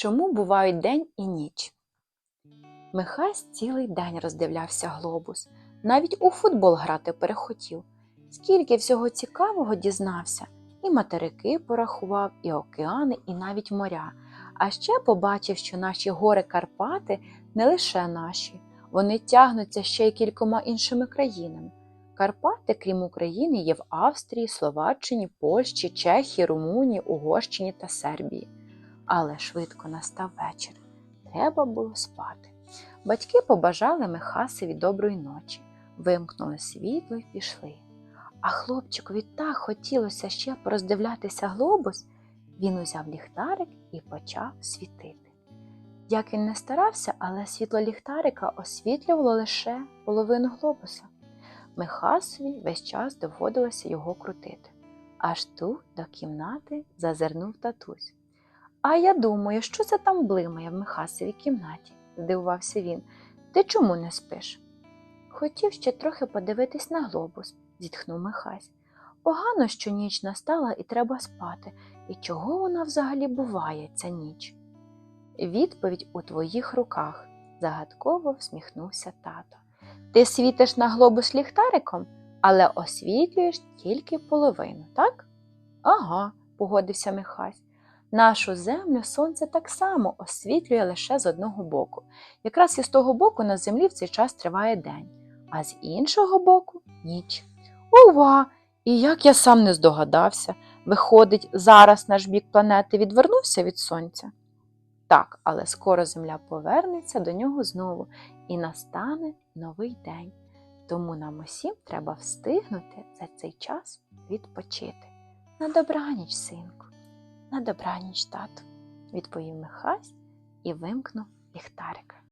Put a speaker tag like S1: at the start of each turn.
S1: Чому бувають день і ніч? Михась цілий день роздивлявся глобус, навіть у футбол грати перехотів. Скільки всього цікавого дізнався, і материки порахував, і океани, і навіть моря. А ще побачив, що наші гори Карпати не лише наші, вони тягнуться ще й кількома іншими країнами. Карпати, крім України, є в Австрії, Словаччині, Польщі, Чехії, Румунії, Угорщині та Сербії. Але швидко настав вечір. Треба було спати. Батьки побажали Михасові доброї ночі, вимкнули світло й пішли. А хлопчикові так хотілося ще пороздивлятися глобус, він узяв ліхтарик і почав світити. Як він не старався, але світло ліхтарика освітлювало лише половину глобуса. Михасові весь час доводилося його крутити. Аж тут до кімнати зазирнув татусь. А я думаю, що це там блимає в Михасовій кімнаті, здивувався він. Ти чому не спиш? Хотів ще трохи подивитись на глобус, зітхнув Михась. Погано, що ніч настала і треба спати. І чого вона взагалі буває, ця ніч? Відповідь у твоїх руках, загадково всміхнувся тато. Ти світиш на глобус ліхтариком, але освітлюєш тільки половину, так? Ага, погодився Михась. Нашу землю сонце так само освітлює лише з одного боку. Якраз із того боку на землі в цей час триває день, а з іншого боку ніч. Ова! І як я сам не здогадався, виходить, зараз наш бік планети відвернувся від сонця? Так, але скоро земля повернеться до нього знову і настане новий день. Тому нам усім треба встигнути за цей час відпочити. На добраніч, синку. На добраніч, тату, відповів Михась і вимкнув ліхтарик.